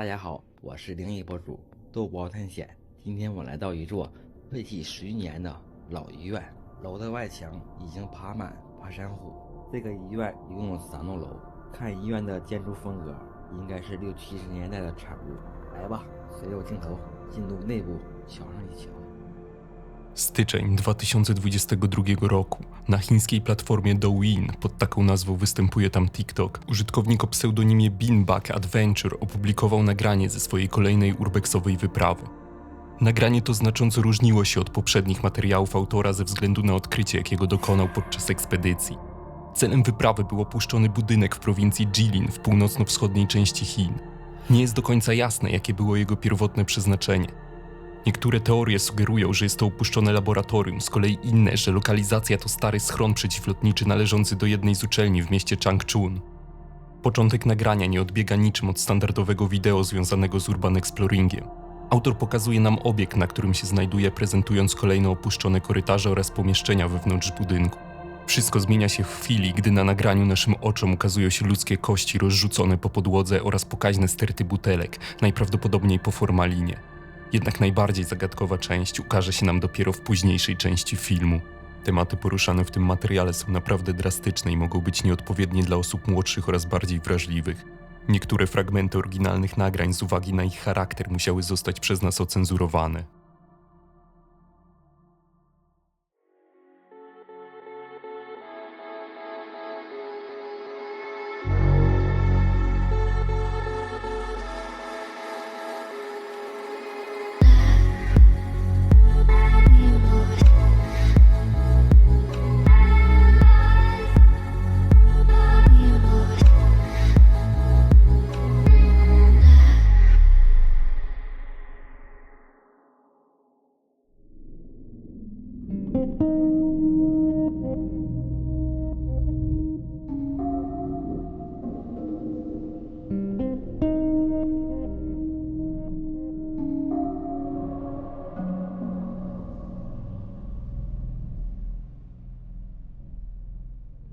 大家好，我是灵异博主豆包探险。今天我来到一座废弃十余年的老医院，楼的外墙已经爬满爬山虎。这个医院一共有三栋楼，看医院的建筑风格，应该是六七十年代的产物。来吧，随着镜头进入内部，瞧上一瞧。Styczeń 2022 roku. Na chińskiej platformie Douyin, pod taką nazwą występuje tam TikTok, użytkownik o pseudonimie Beanbag Adventure opublikował nagranie ze swojej kolejnej urbexowej wyprawy. Nagranie to znacząco różniło się od poprzednich materiałów autora ze względu na odkrycie, jakiego dokonał podczas ekspedycji. Celem wyprawy był opuszczony budynek w prowincji Jilin w północno-wschodniej części Chin. Nie jest do końca jasne, jakie było jego pierwotne przeznaczenie. Niektóre teorie sugerują, że jest to opuszczone laboratorium, z kolei inne, że lokalizacja to stary schron przeciwlotniczy należący do jednej z uczelni w mieście Changchun. Początek nagrania nie odbiega niczym od standardowego wideo związanego z urban exploringiem. Autor pokazuje nam obiekt, na którym się znajduje, prezentując kolejne opuszczone korytarze oraz pomieszczenia wewnątrz budynku. Wszystko zmienia się w chwili, gdy na nagraniu naszym oczom ukazują się ludzkie kości rozrzucone po podłodze oraz pokaźne sterty butelek, najprawdopodobniej po formalinie. Jednak najbardziej zagadkowa część ukaże się nam dopiero w późniejszej części filmu. Tematy poruszane w tym materiale są naprawdę drastyczne i mogą być nieodpowiednie dla osób młodszych oraz bardziej wrażliwych. Niektóre fragmenty oryginalnych nagrań z uwagi na ich charakter musiały zostać przez nas ocenzurowane.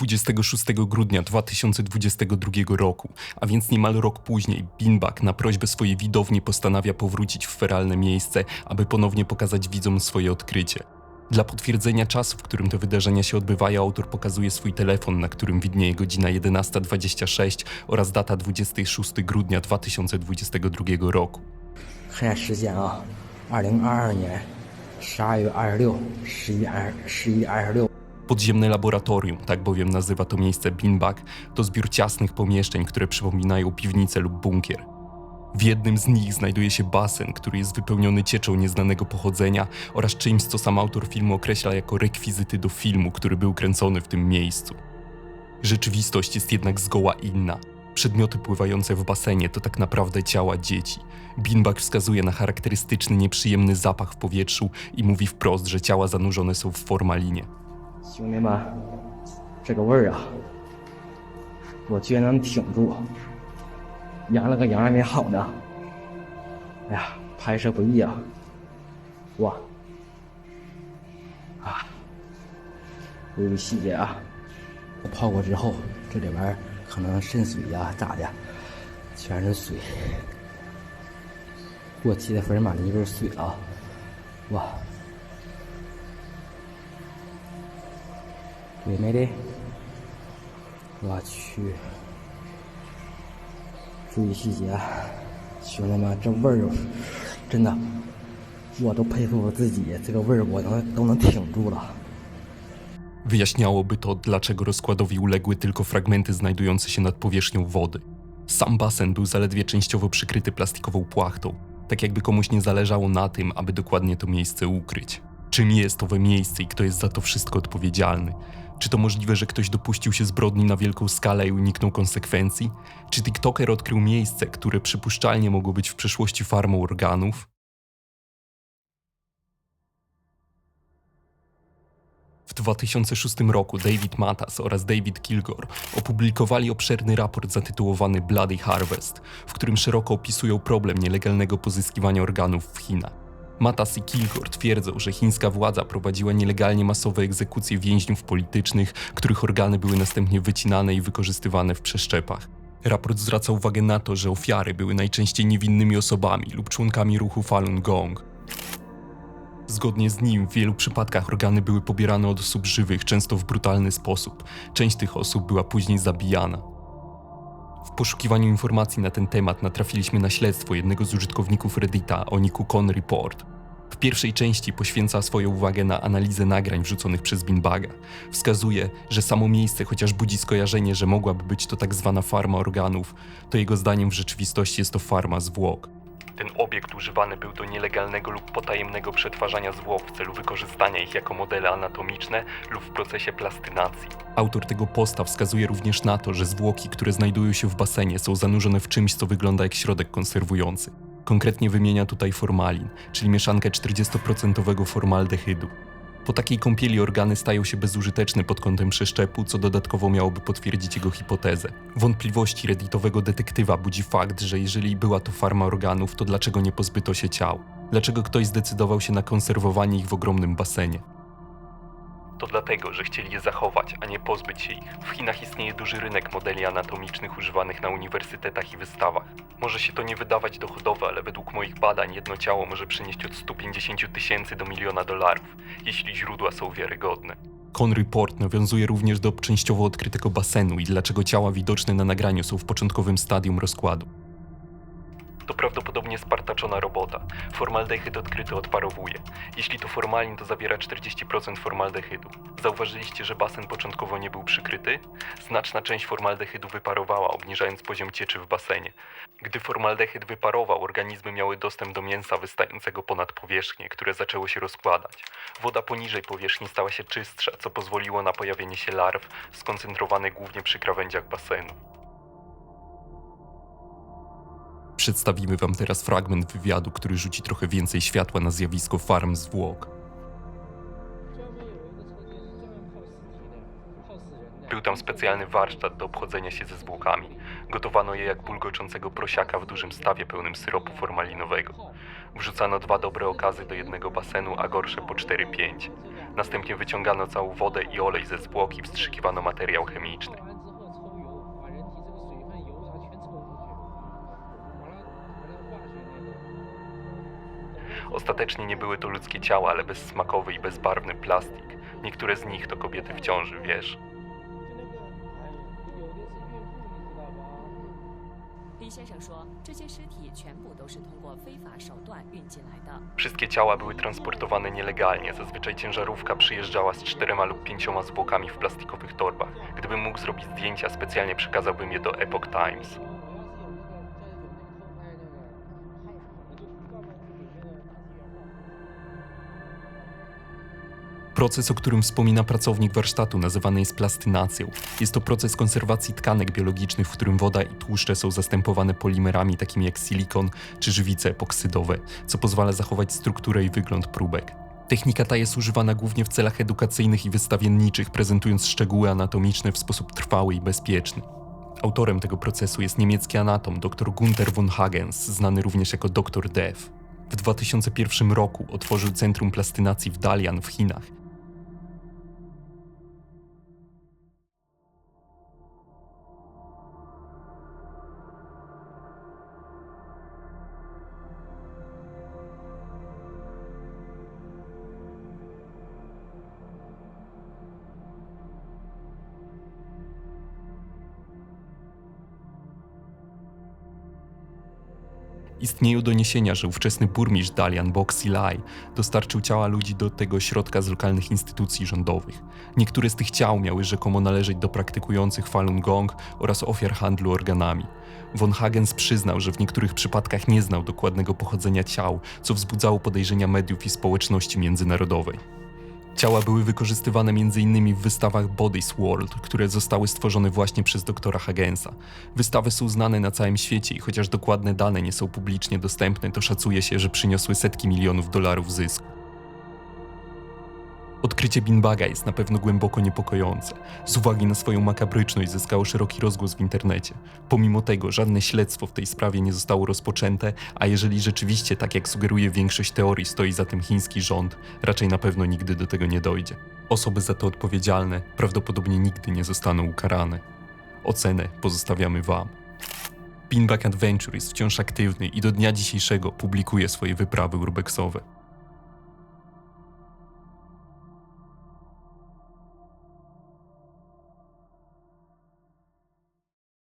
26 grudnia 2022 roku, a więc niemal rok później, Binbak na prośbę swojej widowni postanawia powrócić w feralne miejsce, aby ponownie pokazać widzom swoje odkrycie. Dla potwierdzenia czasu, w którym te wydarzenia się odbywają, autor pokazuje swój telefon, na którym widnieje godzina 11.26 oraz data 26 grudnia 2022 roku. 现在时间啊，二零二二年十二月二十六，十一二十一二十六。 Podziemne laboratorium, tak bowiem nazywa to miejsce Binbag, to zbiór ciasnych pomieszczeń, które przypominają piwnicę lub bunkier. W jednym z nich znajduje się basen, który jest wypełniony cieczą nieznanego pochodzenia oraz czymś, co sam autor filmu określa jako rekwizyty do filmu, który był kręcony w tym miejscu. Rzeczywistość jest jednak zgoła inna. Przedmioty pływające w basenie to tak naprawdę ciała dzieci. Binbag wskazuje na charakterystyczny, nieprzyjemny zapach w powietrzu i mówi wprost, że ciała zanurzone są w formalinie. 兄弟们，这个味儿啊，我居然能挺住，羊了个羊还没好呢。哎呀，拍摄不易啊！哇，啊，注意细节啊！泡过之后，这里边可能渗水呀、咋的，全是水。过期的福尔马林就是水啊！哇，对没得？我去，注意细节，兄弟们，这味儿真的，我都佩服我自己，这个味儿我能都能挺住了。 Wyjaśniałoby to, dlaczego rozkładowi uległy tylko fragmenty znajdujące się nad powierzchnią wody. Sam basen był zaledwie częściowo przykryty plastikową płachtą, tak jakby komuś nie zależało na tym, aby dokładnie to miejsce ukryć. Czym jest owe miejsce i kto jest za to wszystko odpowiedzialny? Czy to możliwe, że ktoś dopuścił się zbrodni na wielką skalę i uniknął konsekwencji? Czy TikToker odkrył miejsce, które przypuszczalnie mogło być w przeszłości farmą organów? W 2006 roku David Matas oraz David Kilgore opublikowali obszerny raport zatytułowany Bloody Harvest, w którym szeroko opisują problem nielegalnego pozyskiwania organów w Chinach. Matas i Kilgore twierdzą, że chińska władza prowadziła nielegalnie masowe egzekucje więźniów politycznych, których organy były następnie wycinane i wykorzystywane w przeszczepach. Raport zwraca uwagę na to, że ofiary były najczęściej niewinnymi osobami lub członkami ruchu Falun Gong. Zgodnie z nim w wielu przypadkach organy były pobierane od osób żywych, często w brutalny sposób. Część tych osób była później zabijana. Poszukiwaniu informacji na ten temat natrafiliśmy na śledztwo jednego z użytkowników Reddita o niku Con Report. W pierwszej części poświęca swoją uwagę na analizę nagrań wrzuconych przez Binbaga. Wskazuje, że samo miejsce, chociaż budzi skojarzenie, że mogłaby być to tak zwana farma organów, to jego zdaniem w rzeczywistości jest to farma zwłok. Ten obiekt używany był do nielegalnego lub potajemnego przetwarzania zwłok w celu wykorzystania ich jako modele anatomiczne lub w procesie plastynacji. Autor tego posta wskazuje również na to, że zwłoki, które znajdują się w basenie, są zanurzone w czymś, co wygląda jak środek konserwujący. Konkretnie wymienia tutaj formalin, czyli mieszankę 40% formaldehydu. Po takiej kąpieli organy stają się bezużyteczne pod kątem przeszczepu, co dodatkowo miałoby potwierdzić jego hipotezę. Wątpliwości redditowego detektywa budzi fakt, że jeżeli była to farma organów, to dlaczego nie pozbyto się ciał? Dlaczego ktoś zdecydował się na konserwowanie ich w ogromnym basenie? To dlatego, że chcieli je zachować, a nie pozbyć się ich. W Chinach istnieje duży rynek modeli anatomicznych używanych na uniwersytetach i wystawach. Może się to nie wydawać dochodowe, ale według moich badań jedno ciało może przynieść od 150 tysięcy do miliona dolarów, jeśli źródła są wiarygodne. Con Report nawiązuje również do częściowo odkrytego basenu i dlaczego ciała widoczne na nagraniu są w początkowym stadium rozkładu. To prawdopodobnie spartaczona robota. Formaldehyd odkryty odparowuje. Jeśli to formalin, to zawiera 40% formaldehydu. Zauważyliście, że basen początkowo nie był przykryty? Znaczna część formaldehydu wyparowała, obniżając poziom cieczy w basenie. Gdy formaldehyd wyparował, organizmy miały dostęp do mięsa wystającego ponad powierzchnię, które zaczęło się rozkładać. Woda poniżej powierzchni stała się czystsza, co pozwoliło na pojawienie się larw, skoncentrowanych głównie przy krawędziach basenu. Przedstawimy Wam teraz fragment wywiadu, który rzuci trochę więcej światła na zjawisko farm zwłok. Był tam specjalny warsztat do obchodzenia się ze zwłokami. Gotowano je jak bulgoczącego prosiaka w dużym stawie pełnym syropu formalinowego. Wrzucano dwa dobre okazy do jednego basenu, a gorsze po 4-5. Następnie wyciągano całą wodę i olej ze zwłok i wstrzykiwano materiał chemiczny. Ostatecznie nie były to ludzkie ciała, ale bezsmakowy i bezbarwny plastik. Niektóre z nich to kobiety w ciąży, wiesz. Wszystkie ciała były transportowane nielegalnie. Zazwyczaj ciężarówka przyjeżdżała z czterema lub pięcioma zwłokami w plastikowych torbach. Gdybym mógł zrobić zdjęcia, specjalnie przekazałbym je do Epoch Times. Proces, o którym wspomina pracownik warsztatu, nazywany jest plastynacją. Jest to proces konserwacji tkanek biologicznych, w którym woda i tłuszcze są zastępowane polimerami takimi jak silikon czy żywice epoksydowe, co pozwala zachować strukturę i wygląd próbek. Technika ta jest używana głównie w celach edukacyjnych i wystawienniczych, prezentując szczegóły anatomiczne w sposób trwały i bezpieczny. Autorem tego procesu jest niemiecki anatom dr Gunther von Hagens, znany również jako dr Dev. W 2001 roku otworzył Centrum Plastynacji w Dalian w Chinach, Istnieją doniesienia, że ówczesny burmistrz Dalian Boxi Lai dostarczył ciała ludzi do tego środka z lokalnych instytucji rządowych. Niektóre z tych ciał miały rzekomo należeć do praktykujących Falun Gong oraz ofiar handlu organami. Von Hagens przyznał, że w niektórych przypadkach nie znał dokładnego pochodzenia ciał, co wzbudzało podejrzenia mediów i społeczności międzynarodowej. Ciała były wykorzystywane m.in. w wystawach Bodies World, które zostały stworzone właśnie przez doktora Hagensa. Wystawy są znane na całym świecie i chociaż dokładne dane nie są publicznie dostępne, to szacuje się, że przyniosły setki milionów dolarów zysku. Odkrycie Binbaga jest na pewno głęboko niepokojące. Z uwagi na swoją makabryczność zyskało szeroki rozgłos w internecie. Pomimo tego żadne śledztwo w tej sprawie nie zostało rozpoczęte, a jeżeli rzeczywiście, tak jak sugeruje większość teorii, stoi za tym chiński rząd, raczej na pewno nigdy do tego nie dojdzie. Osoby za to odpowiedzialne prawdopodobnie nigdy nie zostaną ukarane. Ocenę pozostawiamy Wam. Pinback Adventure jest wciąż aktywny i do dnia dzisiejszego publikuje swoje wyprawy urbexowe.